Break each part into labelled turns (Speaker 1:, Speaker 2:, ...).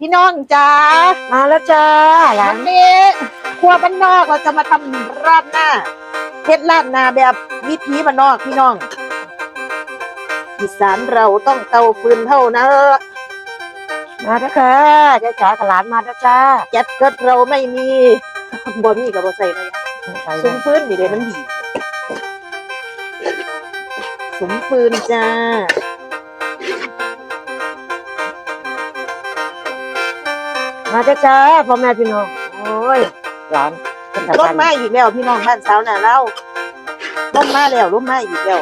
Speaker 1: พี่น้องจ้า
Speaker 2: มาแล้วจ้าหลา
Speaker 1: วันนนี้ครัวบ้านนอกเราจะมาทำราดหน้าเฮ็ดราดหน้าแบบวิถีบ้านนอกพี่น้องอีสานเราต้องเตาฟืนเท่านั้น
Speaker 2: มาแล้วค่ะจ้าจ๋ากับหลานมาแล้วจ้า
Speaker 1: แก๊สก็เราไม่มีบ่มีกับบ่ใส่เลย
Speaker 2: ใส่
Speaker 1: สุมฟืนนี่เด้มันดีสุมฟืนจ้า
Speaker 2: มาจ้าจ้าพ่อแม่พี่น้อง โอ้ยหลานเป็นตาร
Speaker 1: ถมาอีกแล้วพี่น้องบ้านสาวน่ะเล่าร่มมาแล้วร่มมาอีกแล้ว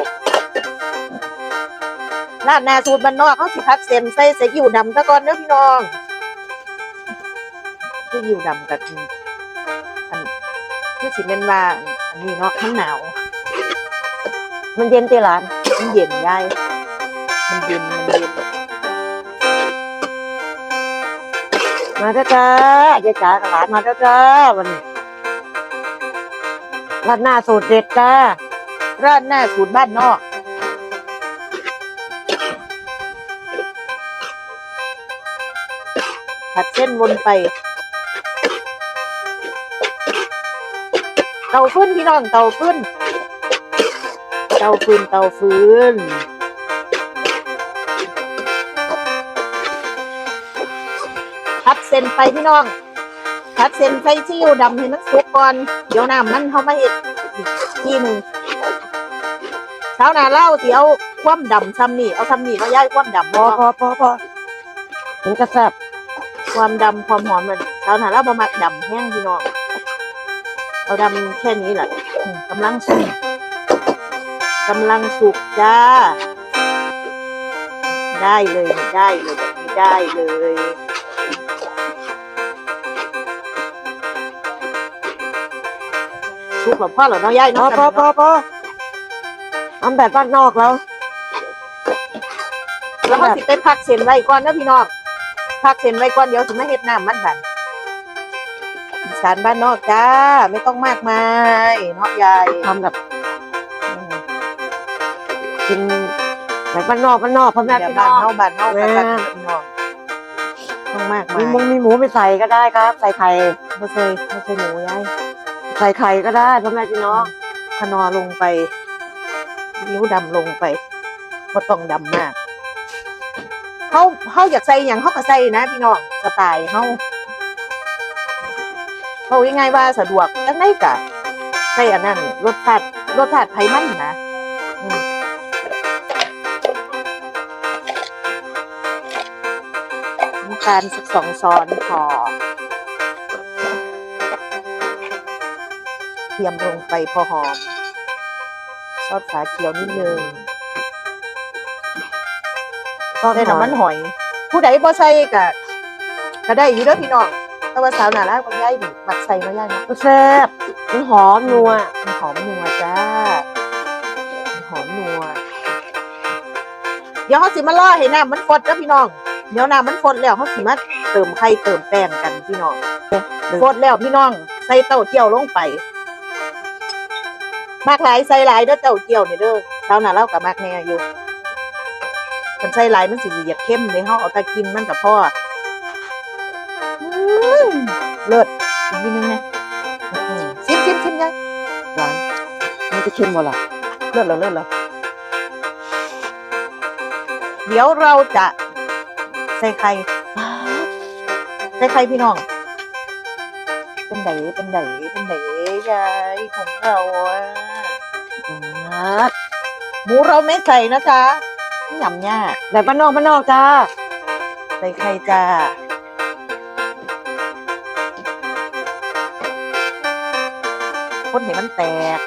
Speaker 1: ราดหน้าสูตรบ้านนอกเขาสิพัดเส้นใส่ใส่อิ่วดำซะก่อนเด้อพี่น้องคืออิ่วดำกับอันคือสิเป็นว่าอันนี้เนาะมันหนาว
Speaker 2: มันเย็นตีหลาน
Speaker 1: มันเย็นยายมันเย็นมันเย็น
Speaker 2: มาจ้าจ้าจ้าจ๋ากับหลานมาแล้วจ้าวันนี้ราดหน้าสูตรเด็ดจ้า
Speaker 1: ราดหน้าสูตรบ้านนอกผัดเส้นวนไป เตาฟืนพี่น้องเตาฟืนเตาฟืนเตาฟืน พัดเส้นไปพี่น้องพัดเส้นใส่ซีอิ๊วดำให้มันสุกก่อน เดี๋ยวน้ำมันเข้ามาเห็ดอีกทีหนึ่งเช้าหนาเล่าสิเอาความดำซ้ำนี่เอาซ้ำนี่มาย้ายความดำ
Speaker 2: พอ
Speaker 1: บ่
Speaker 2: พอพอพอถึงจะแซ่บ
Speaker 1: ความดำความหอมมันเช้าหนาเล่าประมาณดำแห้งพี่น้องเอาดำแค่นี้แหละอืมกำลังสุกกำลังสุกจ้า ได้เลยได้เลยแบบนี้ได้เลย สุกหรอพ่อเหรอน้องย่าย
Speaker 2: พอ
Speaker 1: เนาะ
Speaker 2: พอพอพอทำแบบบ้านนอกแล้ว
Speaker 1: แล้วก็สิไปพักเส้นไว้ก่อนนะพี่น้องพักเส้นไว้ก่อนเดี๋ยวสิมาเฮ็ดน้ำมันบันอีสารบ้านนอกจ้า ไม่ต้องมากมายเนาะยาย
Speaker 2: ทำแบบกินแบบบ้านนอกบ้านนอกพ่อแม่
Speaker 1: เดี๋ยว
Speaker 2: พี่
Speaker 1: บ้า
Speaker 2: น้
Speaker 1: น
Speaker 2: อง
Speaker 1: เฮาบ้านเฮากัน
Speaker 2: แม่
Speaker 1: บ้านพี่น้องต้องมากมา
Speaker 2: มี
Speaker 1: ย
Speaker 2: มุงมีหมูไปใส่ก็ได้ครับ ใส่ไข่
Speaker 1: ไม่เคยไม่เคยหมูยาย
Speaker 2: ใส่ไข่ก็ได้พ่อแม่พี่น้อง
Speaker 1: ขนอลงไปนิ้วดำลงไปบ่ต้องดำมากเฮาเฮาอยากใส่หยังเฮาก็ใส่นะ พี่น้องสไตล์เฮาเฮายังไงว่าสะดวกจังได๋กะใส่อันนั้นรสชาติรสชาติไผมันนะอืมน้ำตาลสักสองช้อนพอ เทียมลงไปพอหอม ซอสฝาเขียวนิดนึง
Speaker 2: ซอส
Speaker 1: ใส่
Speaker 2: หอ
Speaker 1: น้ำมัน
Speaker 2: ม
Speaker 1: หอย ผู้ใดบ่ใส่ก็ก็ได้อยู่เด้อพี่น้องแต่ว่าสาวหน่ารักบางย่ายนี่มักใส่เนาะย่ายเนาะ
Speaker 2: แซ่บมันหอมนัว
Speaker 1: มันหอมนัวจ้ามันหอมนัว เดี๋ยวเขาสิมาล่อให้น้ำมันฟดเด้อพี่น้อง เดี๋ยวน้ำมันฟดแล้วเขาสิมาเติมไข่เติมแป้งกันพี่น้องฟดแล้วพี่น้อง ใส่เต้าเจี้ยวลงไป มากหลายใส่หลายเด้อเต้าเจียวนี่เด้อสาวหน่าเล่ากับมากแน่อยู่มันใส่หลายมันสิเหยียดเข้มเลยเฮาเอาตะกินมันกับพ่อเลิศอีกนิดนึงนะชิมชิมชิมยาย
Speaker 2: ร้านมันจะเค็มบ่ล่ะ
Speaker 1: เลิศเหรอเลิศเหรอเดี๋ยวเราจะใส่ไข่ใส่ไข่พี่น้อง เป็นไดเป็นไดเป็นไดยายของเราอะ หมูเราไม่ใส่นะจ๊ะหยำย่า
Speaker 2: แบบบ้านนอกบ้านนอกจ้า
Speaker 1: ใส่ไข่จ้าคนเห็นมันแตก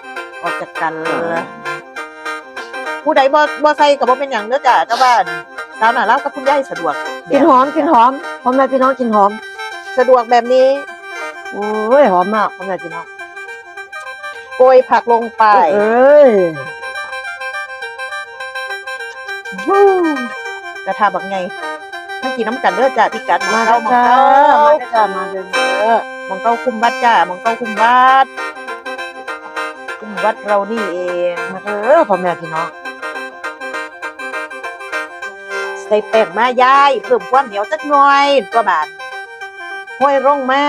Speaker 1: ออกจากกันเลยผู้ใดบ่บ่ใส่กับบ่เป็นอย่างเด้อจ้ะแต่ว่าสาวหน่ารักกับคุณยายสะดวก
Speaker 2: กินหอมกินหอมพ่อแม่พี่น้องกินหอม
Speaker 1: สะดวกแบบนี้
Speaker 2: โอ้ยหอมมากพ่อแม่พี่น้อง
Speaker 1: โกยผักลงไป
Speaker 2: เอ้ย
Speaker 1: วู้กระทาบักไงมากินน้ำกันเด้อจ้ะพี่กัด
Speaker 2: มา
Speaker 1: เก้า
Speaker 2: จ้าม
Speaker 1: อง
Speaker 2: จ้า
Speaker 1: เก้า
Speaker 2: มาจ้ามาเด้อ
Speaker 1: มองเก้าคุมวัดจ้ามองเก้าคุมวัดคุมวัดเรานี่เอง
Speaker 2: มาเด้อพ่อแม่พี่น้อง
Speaker 1: สใส่แป้งมายายเพิ่มความเหนียวจักหน่อยตัวบาทห้อยลงมา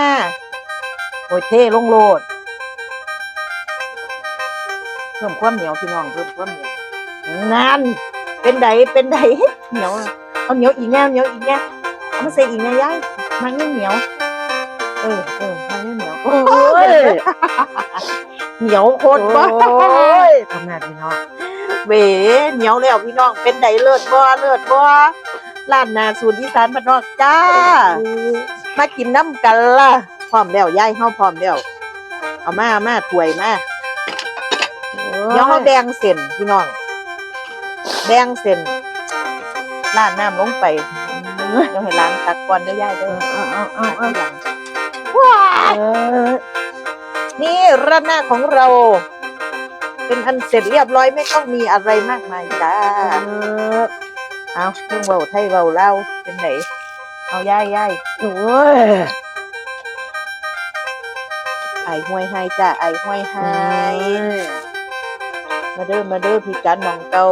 Speaker 1: โอ้ยเท่ลงโลด เพิ่มความเหนียวพี่น้องเพิ่มความเหนียวนั่นเป็นไดเป็นไดเหนียวเอาเหนียวอีกแง่เหนียวอีกแง่เอามาใส่อีกแง่ยายมันไม่เหนียวเออเออมันไม่เหนียว
Speaker 2: โอ้ย
Speaker 1: เหนียวโคตร
Speaker 2: โอ้
Speaker 1: บ้าย
Speaker 2: พ่อแม่พี่น้อง
Speaker 1: เวเหนียวแล้วพี่น้องเป็นไดเลิศบ่เลิศบ่ร้านนาสูตรอีสานบ้านนอกจ้า มากินน้ำกันล่ะพร้อมแล้วยายเฮาพร้อมแล้วเอามาเอามาถ้วยมา เดี๋ยวเฮาแดงเส้นพี่น้อง แดงเส้นราดน้ำลงไปเดี๋ยวให้ล้างตักก่อนเด้อยายเด้อ
Speaker 2: เอาเอาเอาเอา
Speaker 1: ตักทีหลังว้า
Speaker 2: เออ
Speaker 1: นี่ราดหน้าของเรา เป็นอันเสร็จเรียบร้อยไม่ต้องมีอะไรมากมายจ้าเอาเรื่องเบาไทยเบาเล่าวเป็นไหนเอาย่ายย่าย
Speaker 2: โอ้ย
Speaker 1: ไอ้ห้วยไฮจ้าไอ้ห้วยไฮ มาเด้อมาเด้อพี่จันหมองเกา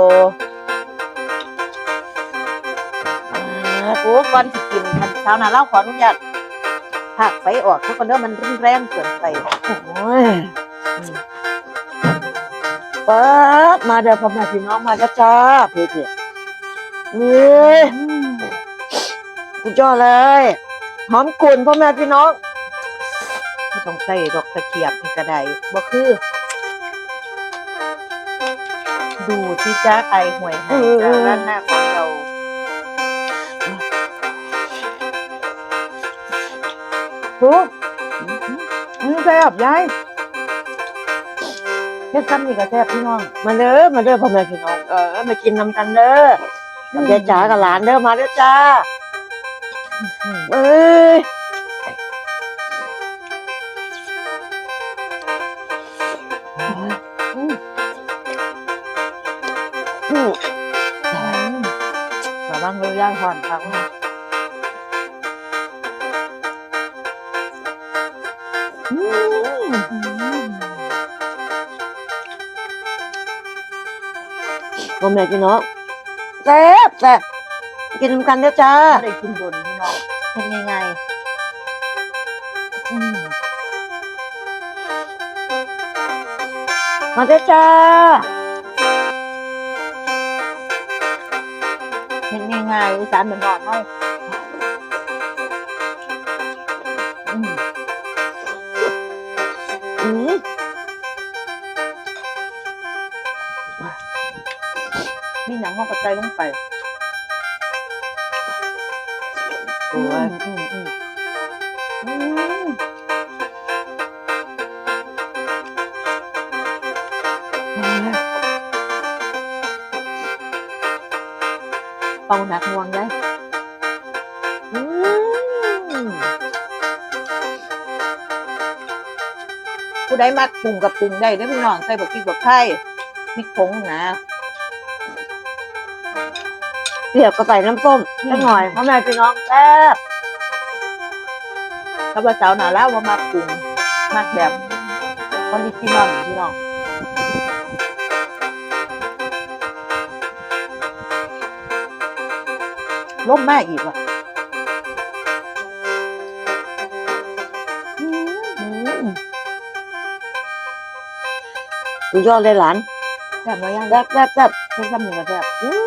Speaker 1: โอ้ก่อนสิกินมันเช้าหน้าเล่าขออนุญาตผักไฟออกทุกคนเด้อมันรุนแรงเกินไป
Speaker 2: โอ้ยเปิดมาเด้อพ่อแม่พี่น้องมาจ้าจ้าพี่พี่นี่สุดยอดเลย หอมกลุ่นพ่อแม่พี่น้อง
Speaker 1: ไม่ต้องใส่ดอกตะเกียบนี่ก็ได้บ่คือ ดูที่จ้าไอห่วยไฮจ้าด้านหน้าของเรา
Speaker 2: โอ้อืมแซ่บยายเฮ็ดซ้ำนี่ก็แซ่บพี่น้อง มาเด้อมาเด้อพ่อแม่พี่น้องเออมากินนำกันเด้อกับยายจ๋ากับหลานเด้อมาเด้อจ้าเอ้ย แม่พี่น้องแซ่บแซ่บกินนำกันเด้อจ้า
Speaker 1: ไม่ได้กินบนพี่น้องเป็นยังไงอืม
Speaker 2: มาเด้อจ้า
Speaker 1: เป็นยังไงอีสานเหมือนนอนเนาะอืม
Speaker 2: อืม
Speaker 1: มีหนังห้องกระจายลงไป
Speaker 2: โอ้ย
Speaker 1: อืมอืมอืมเป่าหนักงวงได้
Speaker 2: อืม
Speaker 1: ผู้ใดมักปรุงกับปรุงได้เด้อพี่น้องใส่บักพริกบักไข่พริกผงนะ
Speaker 2: เปรียบกับใส่น้ำส้มสักหน่อยพ่อแม่พี่น้องแซ่บ
Speaker 1: ข้าพเจ้าหนาแล้วว่ามาปรุงมากแบบคอนดิชินอลพี่น้องล่มมากอีกว่ะ
Speaker 2: อืมสุดยอดเลยหลาน
Speaker 1: แซ่บน้อยย่าง
Speaker 2: แซ่บแซ่บแซ่บ
Speaker 1: เพิ่งทำหนึ่งก็แซ่บ
Speaker 2: อืมอื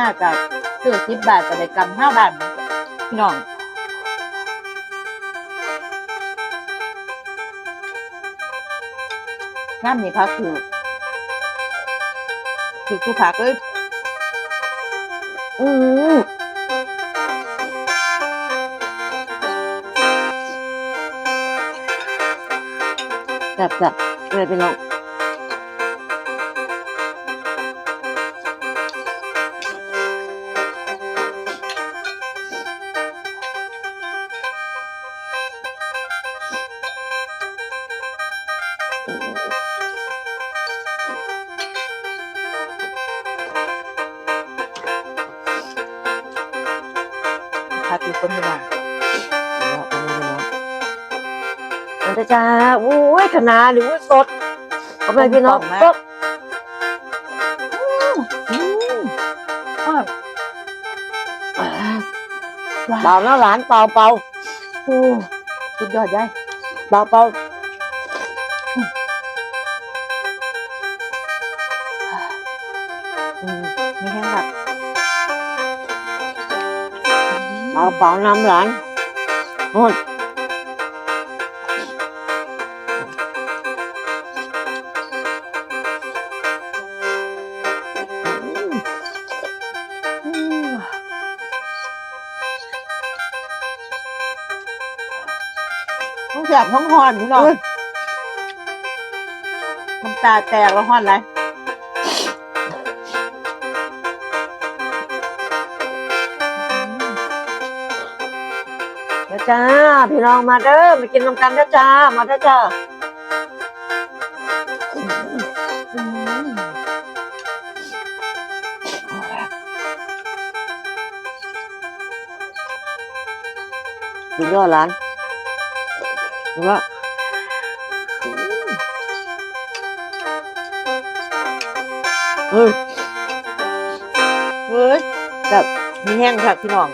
Speaker 1: หน้ากับซื้อสิบบาทกับได้กำห้าบาทพี่น้องน้ำนี่พักคือคือกูพักเลย
Speaker 2: อืมแซ่บแซ่บเลยพี่น้อง
Speaker 1: อยู่คนพี่น้อง
Speaker 2: มันจะจ้าอุ้ยขนาหรือว่าสดเอาไปพี่น้องก็เปล่านะหลานเปล่าเปล่า
Speaker 1: สุดยอดยาย
Speaker 2: เปล่าเปล่า เปล่าเปล่าน้ำหลานโอ้ย
Speaker 1: ต้องแสบท้องหอนพี่น้องน้ำตาแตกแล้วหอนไร
Speaker 2: จ้า พี่น้องมาเด้อมากินน้ำกันเด้อจ้า มาเด้อจ้า
Speaker 1: ม
Speaker 2: สุดยอดหลานว่าเฮ้ย
Speaker 1: เฮ้ยแบบมีแห้งค่ะพี่น้อง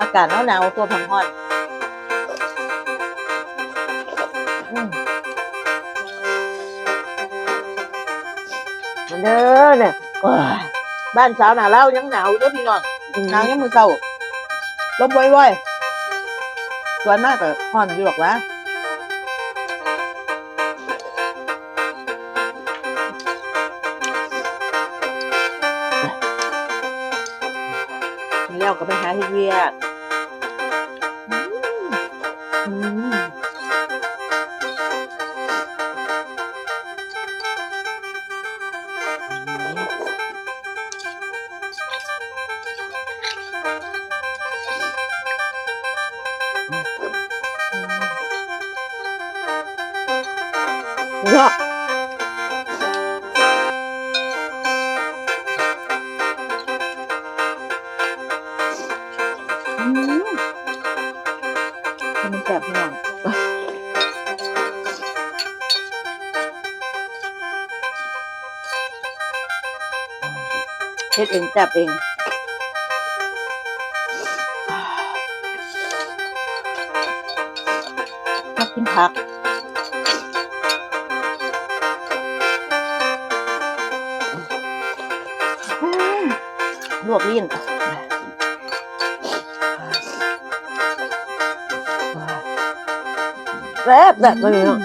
Speaker 1: อากาศหนาวหนาวๆตัวพังหอน ม
Speaker 2: มาเด้อเนี่ยโอ้ย
Speaker 1: บ้านสาวหนาเล่ายังหนาวอยู่เด้อพี่น้องหนาวยังมือเศร้าลมว่อยๆสวนมากแต่หอนอยู่หรอกวะกินแล้วก็ไปหาเฮ็ดเวียกอืมอืม เองแสบเองชอบกินผักลวกลิ้น
Speaker 2: แซ่บแบบนี้เนาะ